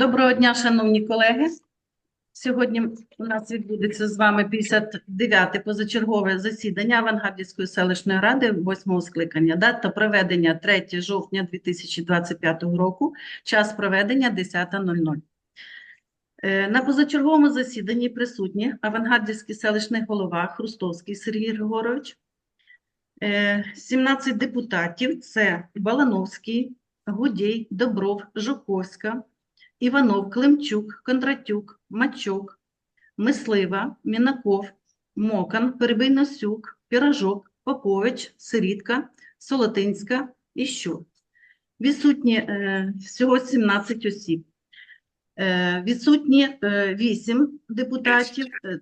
Доброго дня, шановні колеги. Сьогодні у нас відбудеться з вами 59-те позачергове засідання Авангардівської селищної ради 8 скликання. Дата проведення 3 жовтня 2025 року, час проведення 10.00. Е, На позачерговому засіданні присутні Авангардівський селищний голова Хрустовський Сергій Григорович, Е, 17 депутатів – це Балановський, Гудєй, Добров, Жуковська, Іванов, Климчук, Кондратюк, Мачук, Мислива, Мінаков, Мокан, Перебийносюк, Піражок, Попович, Сирітка, Солотинська і Щур. Відсутні е, всього 17 осіб. Е, відсутні е, 8 депутатів. Е,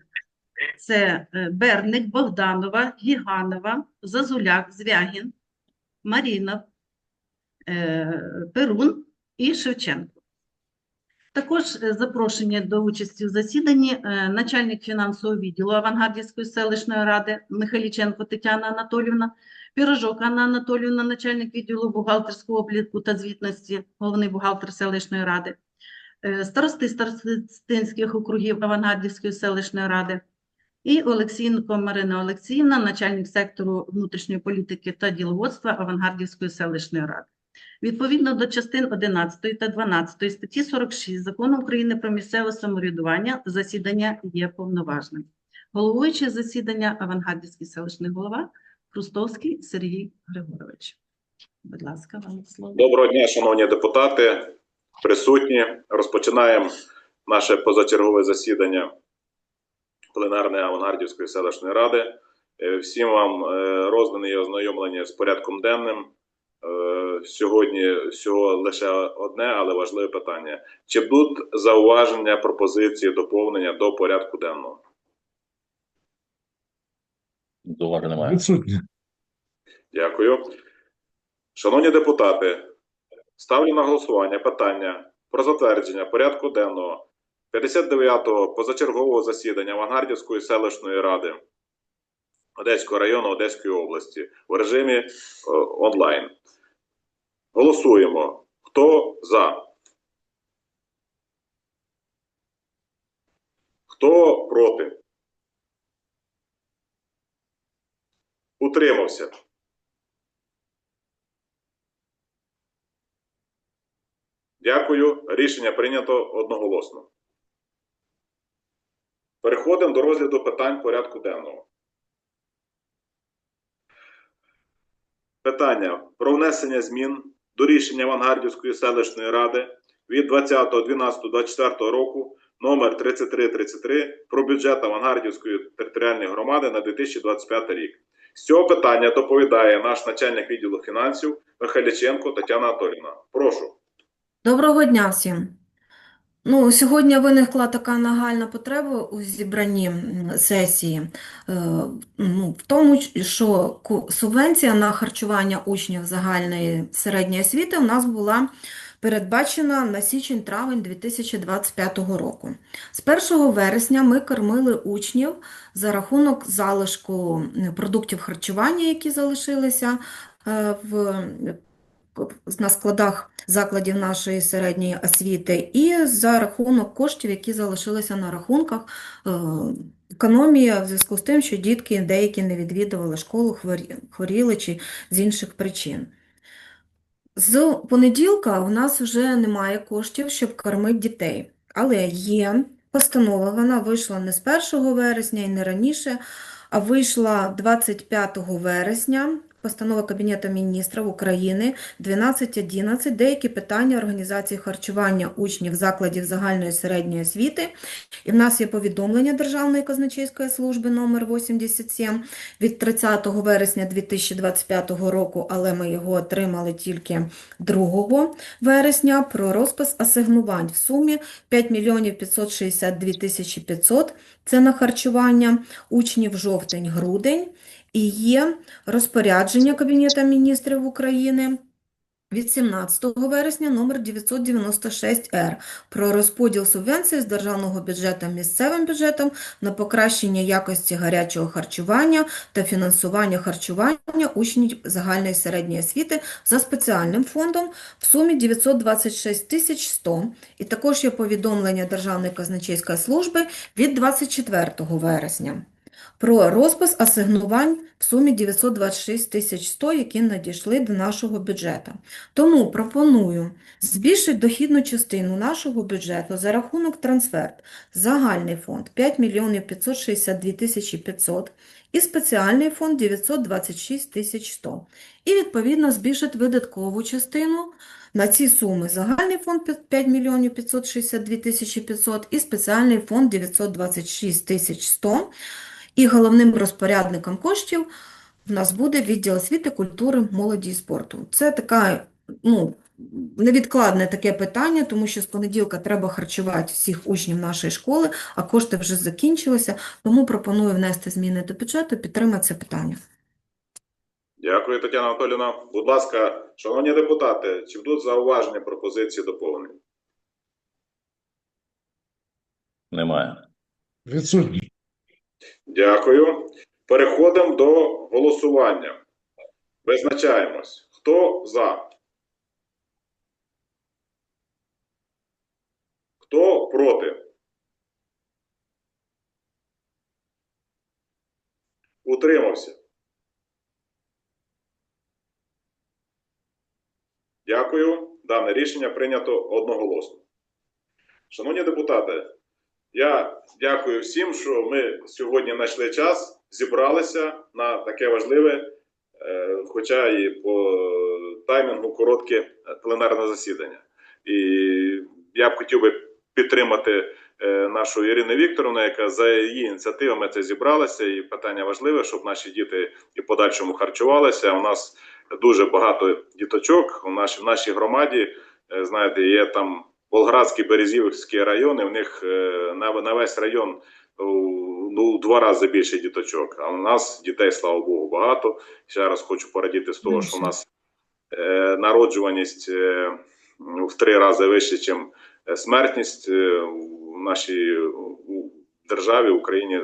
Це е, Берник, Богданова, Гіганова, Зазуляк, Звягін, Марінов, е, Перун і Шевченко. Також е, запрошені до участі в засіданні е, начальник фінансового відділу Авангардівської селищної ради Михайліченко Тетяна Анатолівна, Пірожок Анна Анатолівна, начальник відділу бухгалтерського обліку та звітності, головний бухгалтер селищної ради, е, старости старостинських округів Авангардівської селищної ради і Олексієнко Марина Олексіївна, начальник сектору внутрішньої політики та діловодства Авангардівської селищної ради. Відповідно до частин 11 та 12 статті 46 Закону України про місцеве самоврядування засідання є повноважним. Головуючий засідання Авангардівський селищний голова Хрустовський Сергій Григорович. Будь ласка, вам слово. Доброго дня, шановні депутати, присутні. Розпочинаємо наше позачергове засідання пленарної Авангардівської селищної ради. Е, Всім вам е, роздані і ознайомлені з порядком денним. Сьогодні всього лише одне, але важливе питання. Чи будуть зауваження, пропозиції, доповнення до порядку денного? Зауважень немає. Відсутні. Дякую. Шановні депутати, ставлю на голосування питання про затвердження порядку денного 59-го позачергового засідання Авангардівської селищної ради Одеського району Одеської області в режимі е, онлайн. Голосуємо. Хто за? Хто проти? Утримався. Дякую. Рішення прийнято одноголосно. Переходимо до розгляду питань порядку денного. Питання про внесення змін до рішення Авангардівської селищної ради від 20.12.24 року номер 3333 про бюджет Авангардівської територіальної громади на 2025 рік. З цього питання доповідає наш начальник відділу фінансів Михайліченко Тетяна Анатоліна. Прошу. Доброго дня всім. Ну, сьогодні виникла така нагальна потреба у зібранні сесії, е, ну, в тому, що субвенція на харчування учнів загальної середньої освіти у нас була передбачена на січень-травень 2025 року. З 1 вересня ми кормили учнів за рахунок залишку продуктів харчування, які залишилися е, в на складах закладів нашої середньої освіти, і за рахунок коштів, які залишилися на рахунках. Е, Економія в зв'язку з тим, що дітки деякі не відвідували школу, хворі- хворіли чи з інших причин. З понеділка у нас вже немає коштів, щоб кормити дітей, але є постанова, вона вийшла не з 1 вересня і не раніше, а вийшла 25 вересня. Постанова Кабінету міністрів України 12.11 «Деякі питання організації харчування учнів закладів загальної середньої освіти». І в нас є повідомлення Державної казначейської служби номер 87 від 30 вересня 2025 року, але ми його отримали тільки 2 вересня про розпис асигнувань в сумі 5 мільйонів 562 тисячі 500 – це на харчування учнів жовтень-грудень. І є розпорядження Кабінету міністрів України від 17 вересня номер 996-Р про розподіл субвенції з державного бюджету місцевим бюджетом на покращення якості гарячого харчування та фінансування харчування учнів загальної середньої освіти за спеціальним фондом в сумі 926 тисяч 100. І також є повідомлення Державної казначейської служби від 24 вересня про розпис асигнувань в сумі 926 тисяч 100, які надійшли до нашого бюджету. Тому пропоную збільшити дохідну частину нашого бюджету за рахунок трансферт. Загальний фонд 5 мільйонів 562 тисячі 500 і спеціальний фонд 926 тисяч 100. І відповідно збільшити видаткову частину на ці суми. Загальний фонд 5 мільйонів 562 тисячі 500 і спеціальний фонд 926 тисяч 100. І головним розпорядником коштів в нас буде відділ освіти, культури, молоді і спорту. Це така, ну, невідкладне таке питання, тому що з понеділка треба харчувати всіх учнів нашої школи, а кошти вже закінчилися, тому пропоную внести зміни до бюджету, підтримати це питання. Дякую, Тетяна Анатоліївна. Будь ласка, шановні депутати, чи будуть зауваження, пропозиції, доповнення? Немає. Відсутній. Дякую. Переходимо до голосування. Визначаємось. Хто за? Хто проти? Утримався. Дякую. Дане рішення прийнято одноголосно. Шановні депутати, я дякую всім, що ми сьогодні знайшли час, зібралися на таке важливе, е, хоча і по таймінгу коротке пленарне засідання. І я б хотів би підтримати е, нашу Ірину Вікторовну, яка за її ініціативами це зібралася. І питання важливе, щоб наші діти і подальшому харчувалися. У нас дуже багато діточок у нашій, в нашій громаді. е, Знаєте, є там Волградський, Березівський райони, в них е, на, на весь район ну, в два рази більше діточок. А у нас дітей, слава Богу, багато. Ще раз хочу порадіти з того, що у нас е, народжуваність е, в три рази вище, ніж смертність е, в нашій у державі, Україні,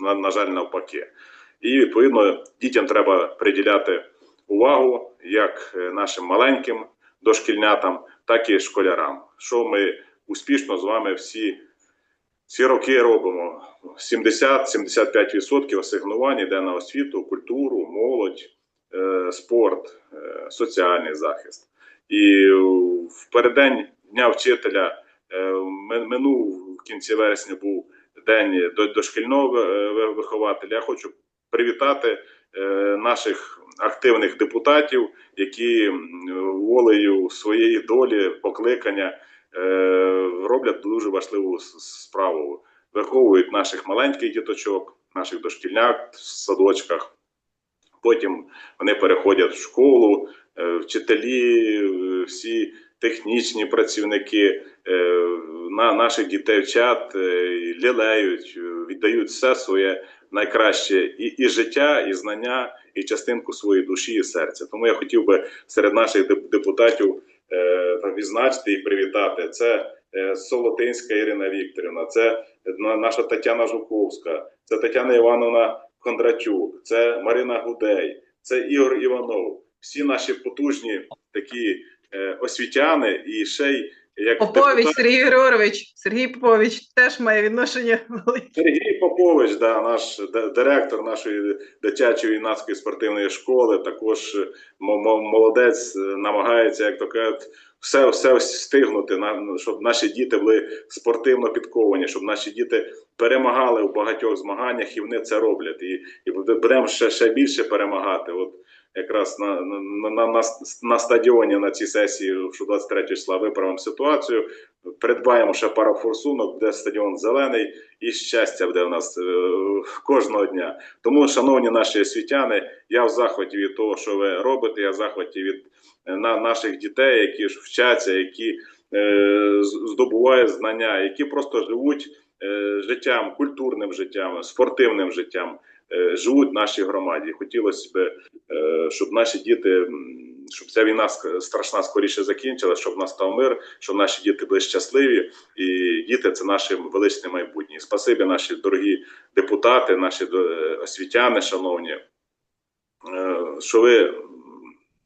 на, на жаль, навпаки. І відповідно дітям треба приділяти увагу як е, нашим маленьким дошкільнятам, так і школярам. Що ми успішно з вами всі ці роки робимо. 70-75% асигнувань йде на освіту, культуру, молодь, е, спорт, е, соціальний захист. І в переддень Дня вчителя е, минув в кінці вересня був день дошкільного вихователя. Я хочу привітати наших активних депутатів, які волею своєї долі, покликання е, роблять дуже важливу справу. Виховують наших маленьких діточок, наших дошкільняк в садочках. Потім вони переходять в школу, е, вчителі, е, всі технічні працівники е, на наших дітей вчать, е, лілеють, е, віддають все своє найкраще і, і життя, і знання, і частинку своєї душі і серця. Тому я хотів би серед наших деп- депутатів відзначити і привітати. Це Солотинська Ірина Вікторівна, це наша Тетяна Жуковська, це Тетяна Івановна Кондратюк, це Марина Гудей, це Ігор Іванов. Всі наші потужні такі освітяни і ще й як Попович депутат- Сергій Григорович. Сергій Попович теж має відношення. Сергій Попович, да, наш директор нашої дитячої юнацької спортивної школи, також е, мо- мо- молодець, е, намагається, як то кажуть, все, все встигнути, на- щоб наші діти були спортивно підковані, щоб наші діти перемагали в багатьох змаганнях, і вони це роблять. І, і будемо ще, ще більше перемагати. От якраз на, на, на, на, на стадіоні на цій сесії, що 23 числа виправимо ситуацію, придбаємо ще пару форсунок, де стадіон зелений і щастя буде в нас е, кожного дня. Тому, шановні наші освітяни, я в захваті від того, що ви робите. Я в захваті від е, на, наших дітей, які ж вчаться, які е, здобувають знання, які просто живуть е, життям, культурним життям, спортивним життям. Е, живуть в нашій громаді. Хотілося б, е, щоб наші діти, щоб ця війна страшна скоріше закінчилася, щоб настав мир, щоб наші діти були щасливі, і діти це наше величне майбутнє. І Спасибі, наші дорогі депутати, наші е, освітяни, шановні, що ви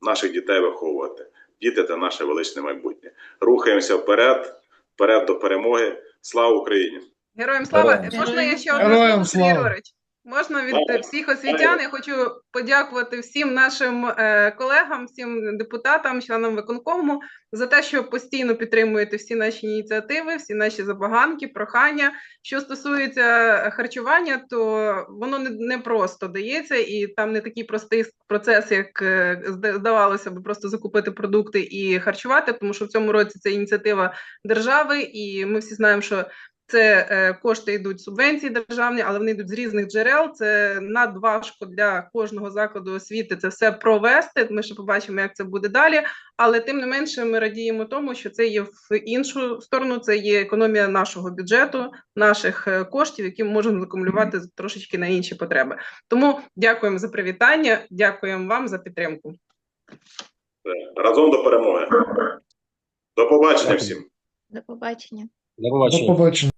наших дітей виховуєте. Діти це наше величне майбутнє. Рухаємося вперед, вперед до перемоги. Слава Україні! Героям слава. Героям Можна я ще Героям одне слово. Григорович? Можна від е, всіх освітян. Я хочу подякувати всім нашим е, колегам, всім депутатам, членам виконкому за те, що постійно підтримуєте всі наші ініціативи, всі наші забаганки, прохання. Що стосується харчування, то воно не, просто дається, і там не такий простий процес, як е, здавалося б, просто закупити продукти і харчувати, тому що в цьому році це ініціатива держави, і ми всі знаємо, що це е, кошти йдуть субвенції державні, але вони йдуть з різних джерел. Це надважко для кожного закладу освіти це все провести. Ми ще побачимо, як це буде далі. Але тим не менше, ми радіємо тому, що це є в іншу сторону. Це є економія нашого бюджету, наших е, коштів, які ми можемо закумулювати трошечки на інші потреби. Тому дякуємо за привітання, дякуємо вам за підтримку. Разом до перемоги. До побачення всім. До побачення. До побачення.